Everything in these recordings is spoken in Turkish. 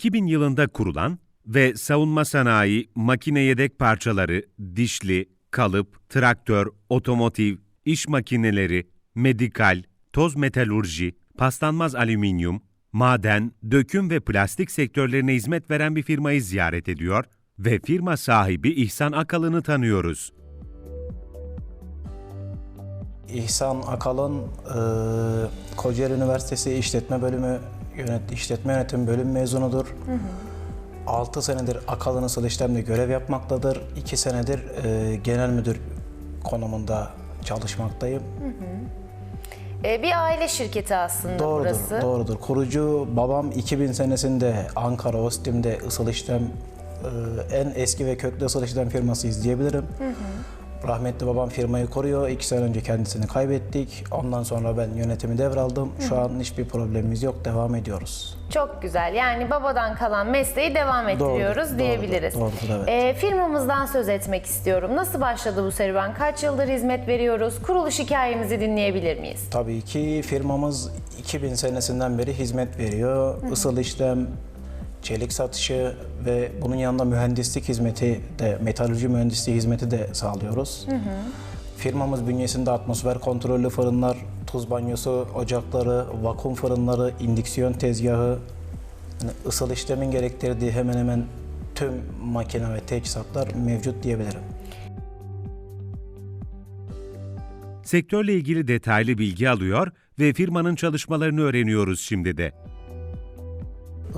2000 yılında kurulan ve savunma sanayi, makine yedek parçaları, dişli, kalıp, traktör, otomotiv, iş makineleri, medikal, toz metalurji, paslanmaz alüminyum, maden, döküm ve plastik sektörlerine hizmet veren bir firmayı ziyaret ediyor ve firma sahibi İhsan Akalın'ı tanıyoruz. İhsan Akalın e, Kocaeli Üniversitesi İşletme Bölümü yönet, İşletme Yönetim Bölüm mezunudur. 6 senedir Akalın Isıl İşlem'de görev yapmaktadır. 2 senedir e, genel müdür konumunda çalışmaktayım. Ee, bir aile şirketi aslında Doğrudur, burası. doğrudur. Kurucu babam 2000 senesinde Ankara Ostim'de ısıl işlem e, en eski ve köklü ısıl işlem firmasıyız diyebilirim. Rahmetli babam firmayı koruyor. İki sene önce kendisini kaybettik. Ondan sonra ben yönetimi devraldım. Şu an hiçbir problemimiz yok. Devam ediyoruz. Çok güzel. Yani babadan kalan mesleği devam ettiriyoruz doğrudur, diyebiliriz. doğrudur, evet. Ee, firmamızdan söz etmek istiyorum. Nasıl başladı bu serüven? Kaç yıldır hizmet veriyoruz? Kuruluş hikayemizi dinleyebilir miyiz? Tabii ki firmamız 2000 senesinden beri hizmet veriyor. Isıl işlem, çelik satışı ve bunun yanında mühendislik hizmeti de, metalurji mühendisliği hizmeti de sağlıyoruz. Firmamız bünyesinde atmosfer kontrollü fırınlar, tuz banyosu, ocakları, vakum fırınları, indüksiyon tezgahı, yani ısıl işlemin gerektirdiği hemen hemen tüm makine ve teçhizatlar mevcut diyebilirim. Sektörle ilgili detaylı bilgi alıyor ve firmanın çalışmalarını öğreniyoruz şimdi de.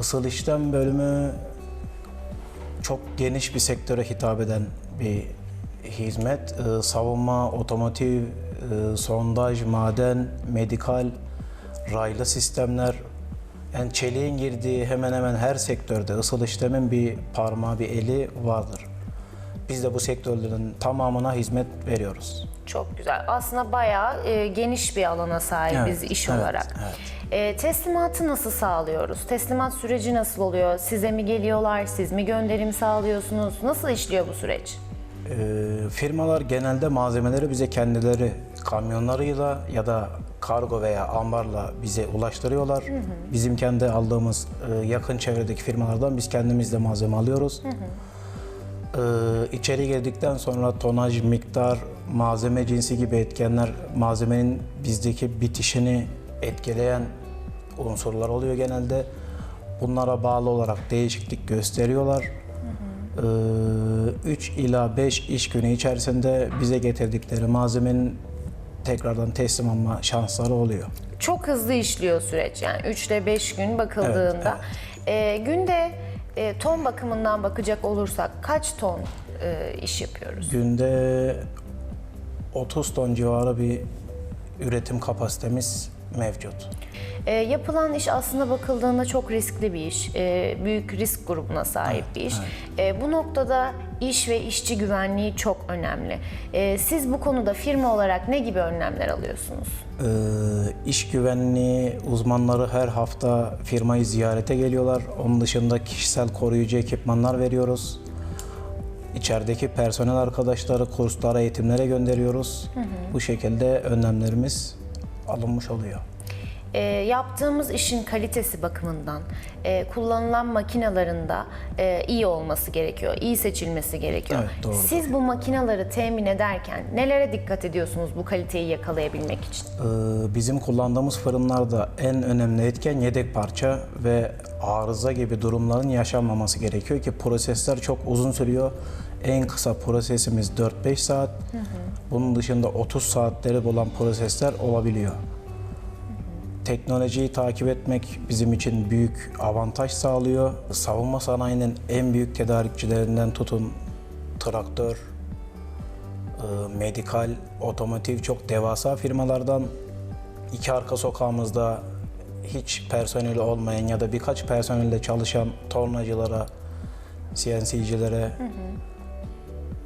Isıl işlem bölümü çok geniş bir sektöre hitap eden bir hizmet. Ee, savunma, otomotiv, e, sondaj, maden, medikal, raylı sistemler. Yani çeliğin girdiği hemen hemen her sektörde ısıl işlemin bir parmağı, bir eli vardır. Biz de bu sektörlerin tamamına hizmet veriyoruz. Çok güzel. Aslında bayağı e, geniş bir alana sahibiz Evet, iş evet, olarak. evet. E, teslimatı nasıl sağlıyoruz? Teslimat süreci nasıl oluyor? Size mi geliyorlar? Siz mi gönderim sağlıyorsunuz? Nasıl işliyor bu süreç? Ee, firmalar genelde malzemeleri bize kendileri kamyonlarıyla ya da kargo veya ambarla bize ulaştırıyorlar. Bizim kendi aldığımız e, yakın çevredeki firmalardan biz kendimiz de malzeme alıyoruz. Ee, içeri girdikten sonra tonaj, miktar, malzeme cinsi gibi etkenler malzemenin bizdeki bitişini etkileyen unsurlar oluyor genelde. Bunlara bağlı olarak değişiklik gösteriyorlar. 3 ila 5 iş günü içerisinde bize getirdikleri malzemenin tekrardan teslim alma şansları oluyor. Çok hızlı işliyor süreç yani 3 ile 5 gün bakıldığında. E, günde e, ton bakımından bakacak olursak kaç ton e, iş yapıyoruz? Günde 30 ton civarı bir üretim kapasitemiz mevcut. E, yapılan iş aslında bakıldığında çok riskli bir iş. E, büyük risk grubuna sahip bir iş. E, bu noktada iş ve işçi güvenliği çok önemli. E, siz bu konuda firma olarak ne gibi önlemler alıyorsunuz? Ee, iş güvenliği uzmanları her hafta firmayı ziyarete geliyorlar. Onun dışında kişisel koruyucu ekipmanlar veriyoruz. İçerideki personel arkadaşları kurslara, eğitimlere gönderiyoruz. Bu şekilde önlemlerimiz alınmış oluyor. E, yaptığımız işin kalitesi bakımından e, kullanılan makinalarında e, iyi olması gerekiyor, iyi seçilmesi gerekiyor. Evet, doğrudur. Siz bu makinaları temin ederken nelere dikkat ediyorsunuz bu kaliteyi yakalayabilmek için? Ee, Bizim kullandığımız fırınlarda en önemli etken yedek parça ve arıza gibi durumların yaşanmaması gerekiyor ki prosesler çok uzun sürüyor. En kısa prosesimiz 4-5 saat. Bunun dışında 30 saatleri bulan prosesler olabiliyor. Teknolojiyi takip etmek bizim için büyük avantaj sağlıyor. Savunma sanayinin en büyük tedarikçilerinden tutun traktör, e, medikal, otomotiv çok devasa firmalardan iki arka sokağımızda hiç personeli olmayan ya da birkaç personelle çalışan tornacılara, CNC'cilere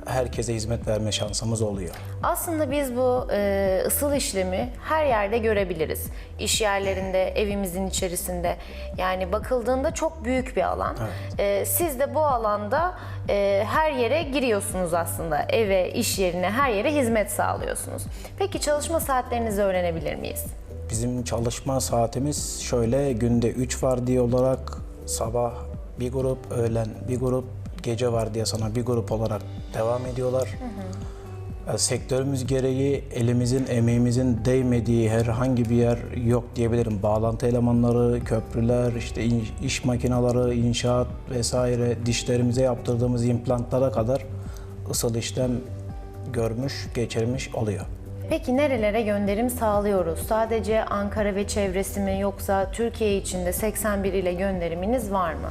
herkese hizmet verme şansımız oluyor. Aslında biz bu e, ısıl işlemi her yerde görebiliriz. İş yerlerinde, evimizin içerisinde. Yani bakıldığında çok büyük bir alan. E, siz de bu alanda e, her yere giriyorsunuz aslında. Eve, iş yerine, her yere hizmet sağlıyorsunuz. Peki çalışma saatlerinizi öğrenebilir miyiz? Bizim çalışma saatimiz şöyle günde 3 vardiya olarak sabah bir grup öğlen, bir grup gece var diye sana bir grup olarak devam ediyorlar. E, Sektörümüz gereği elimizin, emeğimizin değmediği herhangi bir yer yok diyebilirim. Bağlantı elemanları, köprüler, işte iş makineleri, inşaat vesaire dişlerimize yaptırdığımız implantlara kadar ısıl işlem görmüş, geçirmiş oluyor. Peki nerelere gönderim sağlıyoruz? Sadece Ankara ve çevresi mi yoksa Türkiye içinde 81 ile gönderiminiz var mı?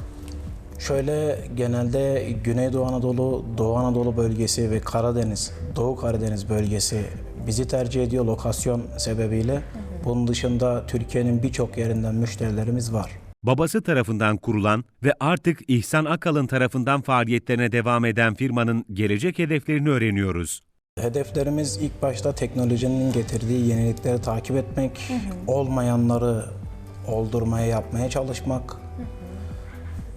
Şöyle genelde Güneydoğu Anadolu, Doğu Anadolu bölgesi ve Karadeniz, Doğu Karadeniz bölgesi bizi tercih ediyor lokasyon sebebiyle. Bunun dışında Türkiye'nin birçok yerinden müşterilerimiz var. Babası tarafından kurulan ve artık İhsan Akalın tarafından faaliyetlerine devam eden firmanın gelecek hedeflerini öğreniyoruz. Hedeflerimiz ilk başta teknolojinin getirdiği yenilikleri takip etmek, olmayanları oldurmaya, yapmaya çalışmak,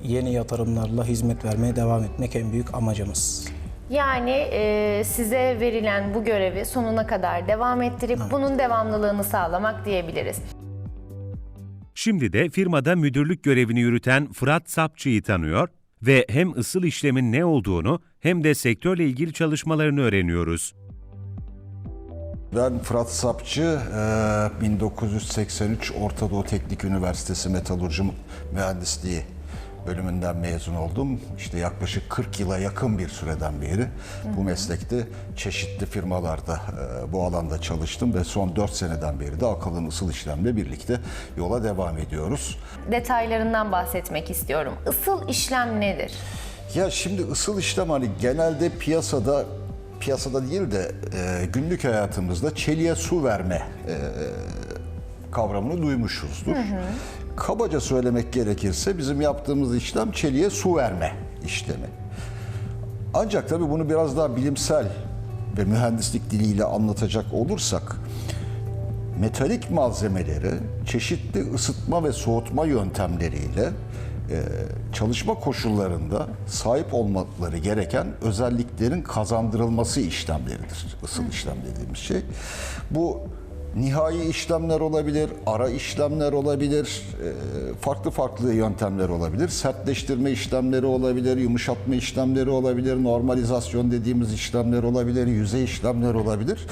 yeni yatırımlarla hizmet vermeye devam etmek en büyük amacımız. Yani e, size verilen bu görevi sonuna kadar devam ettirip bunun devamlılığını sağlamak diyebiliriz. Şimdi de firmada müdürlük görevini yürüten Fırat Sapçı'yı tanıyor ve hem ısıl işlemin ne olduğunu hem de sektörle ilgili çalışmalarını öğreniyoruz. Ben Fırat Sapçı, e, 1983 Orta Doğu Teknik Üniversitesi Metalurji Mühendisliği bölümünden mezun oldum. İşte yaklaşık 40 yıla yakın bir süreden beri bu meslekte çeşitli firmalarda e, bu alanda çalıştım ve son 4 seneden beri de akıllı ısıl işlemle birlikte yola devam ediyoruz. Detaylarından bahsetmek istiyorum. Isıl işlem nedir? Ya şimdi ısıl işlem hani genelde piyasada piyasada değil de e, günlük hayatımızda çeliğe su verme e, kavramını duymuşuzdur. Kabaca söylemek gerekirse bizim yaptığımız işlem çeliğe su verme işlemi. Ancak tabii bunu biraz daha bilimsel ve mühendislik diliyle anlatacak olursak metalik malzemeleri çeşitli ısıtma ve soğutma yöntemleriyle e, çalışma koşullarında sahip olmaları gereken özelliklerin kazandırılması işlemleridir. Isıl işlem dediğimiz şey. Bu nihai işlemler olabilir, ara işlemler olabilir, e, farklı farklı yöntemler olabilir. Sertleştirme işlemleri olabilir, yumuşatma işlemleri olabilir, normalizasyon dediğimiz işlemler olabilir, yüzey işlemler olabilir.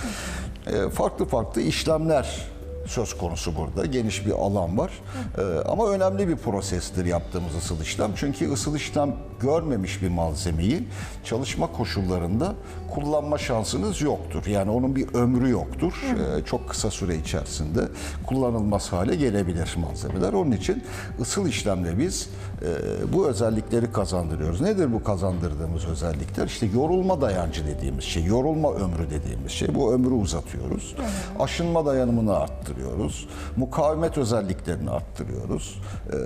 E, Farklı farklı işlemler söz konusu burada. Geniş bir alan var. Ee, ama önemli bir prosestir yaptığımız ısıl işlem. Çünkü ısıl işlem görmemiş bir malzemeyi çalışma koşullarında kullanma şansınız yoktur. Yani onun bir ömrü yoktur. Ee, çok kısa süre içerisinde kullanılmaz hale gelebilir malzemeler. Onun için ısıl işlemle biz e, bu özellikleri kazandırıyoruz. Nedir bu kazandırdığımız özellikler? İşte yorulma dayancı dediğimiz şey, yorulma ömrü dediğimiz şey. Bu ömrü uzatıyoruz. Aşınma dayanımını arttırıyoruz. Mukavemet özelliklerini arttırıyoruz. Ee,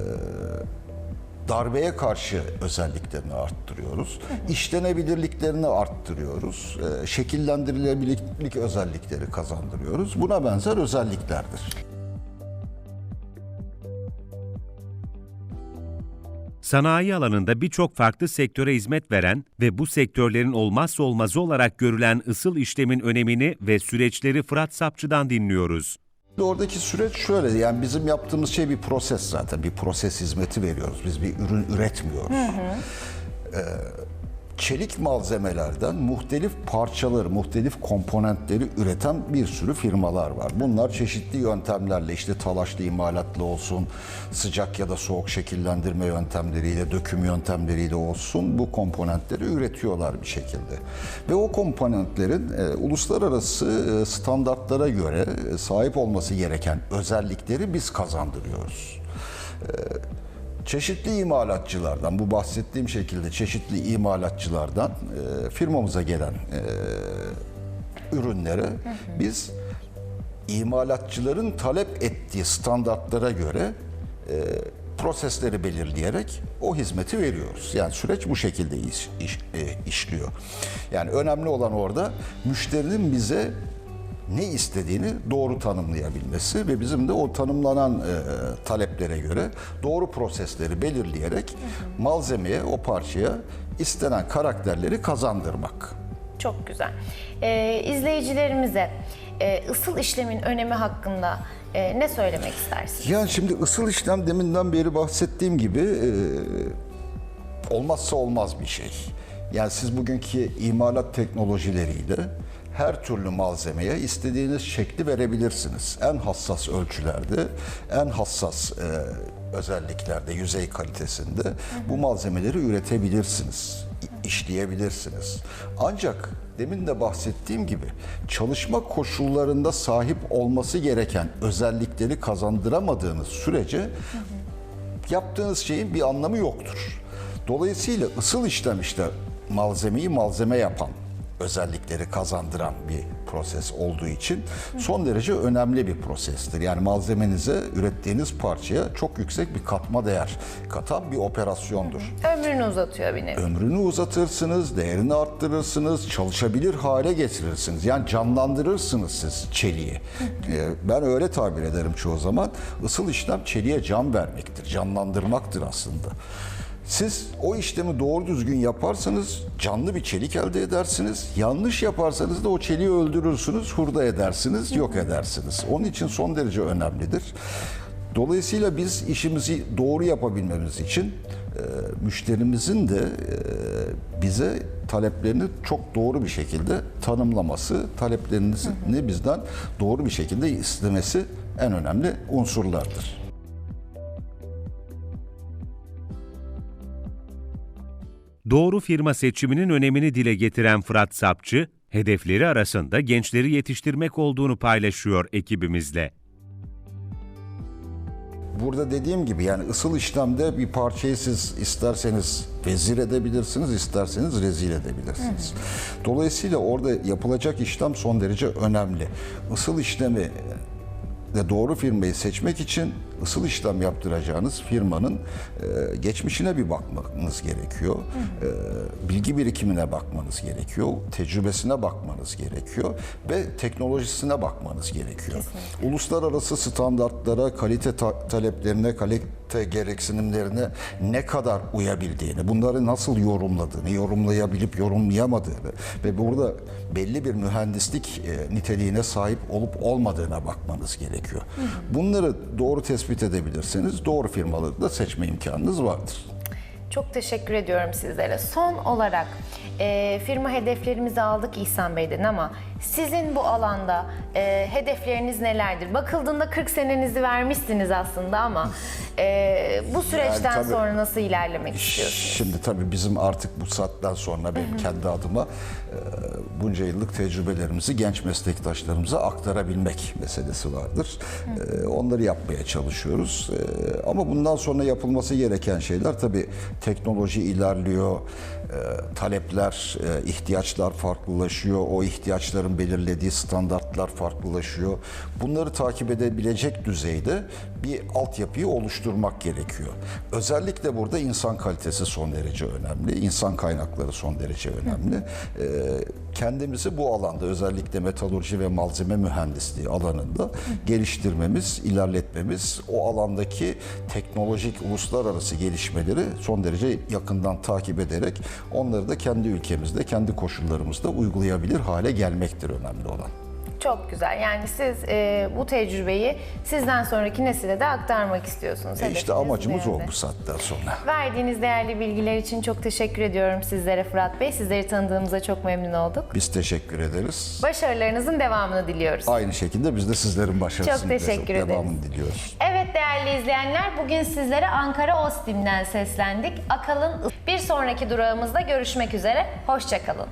darbeye karşı özelliklerini arttırıyoruz. İşlenebilirliklerini arttırıyoruz. Ee, şekillendirilebilirlik özellikleri kazandırıyoruz. Buna benzer özelliklerdir. Sanayi alanında birçok farklı sektöre hizmet veren ve bu sektörlerin olmazsa olmazı olarak görülen ısıl işlemin önemini ve süreçleri Fırat Sapçı'dan dinliyoruz. Oradaki süreç şöyle yani bizim yaptığımız şey bir proses zaten bir proses hizmeti veriyoruz. Biz bir ürün üretmiyoruz. Ee, çelik malzemelerden muhtelif parçaları, muhtelif komponentleri üreten bir sürü firmalar var. Bunlar çeşitli yöntemlerle işte talaşlı imalatlı olsun, sıcak ya da soğuk şekillendirme yöntemleriyle, döküm yöntemleriyle olsun bu komponentleri üretiyorlar bir şekilde. Ve o komponentlerin e, uluslararası e, standartlara göre e, sahip olması gereken özellikleri biz kazandırıyoruz. Çeşitli imalatçılardan, bu bahsettiğim şekilde çeşitli imalatçılardan e, firmamıza gelen e, ürünlere biz imalatçıların talep ettiği standartlara göre e, prosesleri belirleyerek o hizmeti veriyoruz. Yani süreç bu şekilde iş, iş- e, işliyor. Yani önemli olan orada müşterinin bize ne istediğini doğru tanımlayabilmesi ve bizim de o tanımlanan e, taleplere göre doğru prosesleri belirleyerek malzemeye, o parçaya istenen karakterleri kazandırmak. Çok güzel. Ee, izleyicilerimize e, ısıl işlemin önemi hakkında e, ne söylemek istersiniz? Yani şimdi ısıl işlem deminden beri bahsettiğim gibi e, olmazsa olmaz bir şey. Yani siz bugünkü imalat teknolojileriyle her türlü malzemeye istediğiniz şekli verebilirsiniz. En hassas ölçülerde, en hassas e, özelliklerde, yüzey kalitesinde bu malzemeleri üretebilirsiniz, işleyebilirsiniz. Ancak demin de bahsettiğim gibi çalışma koşullarında sahip olması gereken özellikleri kazandıramadığınız sürece yaptığınız şeyin bir anlamı yoktur. Dolayısıyla ısıl işlem işte malzemeyi malzeme yapan, özellikleri kazandıran bir proses olduğu için son derece önemli bir prosestir. Yani malzemenize, ürettiğiniz parçaya çok yüksek bir katma değer katan bir operasyondur. Ömrünü uzatıyor bir nevi. Ömrünü uzatırsınız, değerini arttırırsınız, çalışabilir hale getirirsiniz. Yani canlandırırsınız siz çeliği. Ee, Ben öyle tabir ederim çoğu zaman. Isıl işlem çeliğe can vermektir, canlandırmaktır aslında. Siz o işlemi doğru düzgün yaparsanız canlı bir çelik elde edersiniz. Yanlış yaparsanız da o çeliği öldürürsünüz, hurda edersiniz, yok edersiniz. Onun için son derece önemlidir. Dolayısıyla biz işimizi doğru yapabilmemiz için e, müşterimizin de e, bize taleplerini çok doğru bir şekilde tanımlaması, taleplerini bizden doğru bir şekilde istemesi en önemli unsurlardır. Doğru firma seçiminin önemini dile getiren Fırat Sapçı, hedefleri arasında gençleri yetiştirmek olduğunu paylaşıyor ekibimizle. Burada dediğim gibi yani ısıl işlemde bir parçayı siz isterseniz vezir edebilirsiniz, isterseniz rezil edebilirsiniz. Dolayısıyla orada yapılacak işlem son derece önemli. Isıl işlemi de doğru firmayı seçmek için ısıl işlem yaptıracağınız firmanın e, geçmişine bir bakmanız gerekiyor. E, bilgi birikimine bakmanız gerekiyor. Tecrübesine bakmanız gerekiyor. Ve teknolojisine bakmanız gerekiyor. Uluslararası standartlara, kalite ta- taleplerine, kalite gereksinimlerine ne kadar uyabildiğini, bunları nasıl yorumladığını, yorumlayabilip yorumlayamadığını ve burada belli bir mühendislik e, niteliğine sahip olup olmadığına bakmanız gerekiyor. Bunları doğru tespit edebilirseniz doğru firmaları da seçme imkanınız vardır. Çok teşekkür ediyorum sizlere. Son olarak e, firma hedeflerimizi aldık İhsan Bey'den ama sizin bu alanda e, hedefleriniz nelerdir? Bakıldığında 40 senenizi vermişsiniz aslında ama e, bu süreçten tabii- sonra nasıl ilerlemek istiyorsunuz? Şimdi tabii bizim artık bu saatten sonra benim kendi adıma e, bunca yıllık tecrübelerimizi genç meslektaşlarımıza aktarabilmek meselesi vardır. E, onları yapmaya çalışıyoruz. E, ama bundan sonra yapılması gereken şeyler tabii teknoloji ilerliyor, e, talepler, e, ihtiyaçlar farklılaşıyor. O ihtiyaçların belirlediği standartlar farklılaşıyor. Bunları takip edebilecek düzeyde bir altyapıyı oluşturmak gerekiyor. Özellikle burada insan kalitesi son derece önemli. İnsan kaynakları son derece önemli. Ee, kendimizi bu alanda özellikle metalurji ve malzeme mühendisliği alanında geliştirmemiz, ilerletmemiz, o alandaki teknolojik uluslararası gelişmeleri son derece yakından takip ederek onları da kendi ülkemizde, kendi koşullarımızda uygulayabilir hale gelmektir önemli olan. Çok güzel. Yani siz e, bu tecrübeyi sizden sonraki nesile de aktarmak istiyorsunuz. E işte amacımız o bu saatten sonra. Verdiğiniz değerli bilgiler için çok teşekkür ediyorum sizlere Fırat Bey. Sizleri tanıdığımıza çok memnun olduk. Biz teşekkür ederiz. Başarılarınızın devamını diliyoruz. Aynı şekilde biz de sizlerin başarısını Çok teşekkür ederiz. devamını diliyoruz. Evet değerli izleyenler bugün sizlere Ankara Ostim'den seslendik. Akalın bir sonraki durağımızda görüşmek üzere. Hoşçakalın.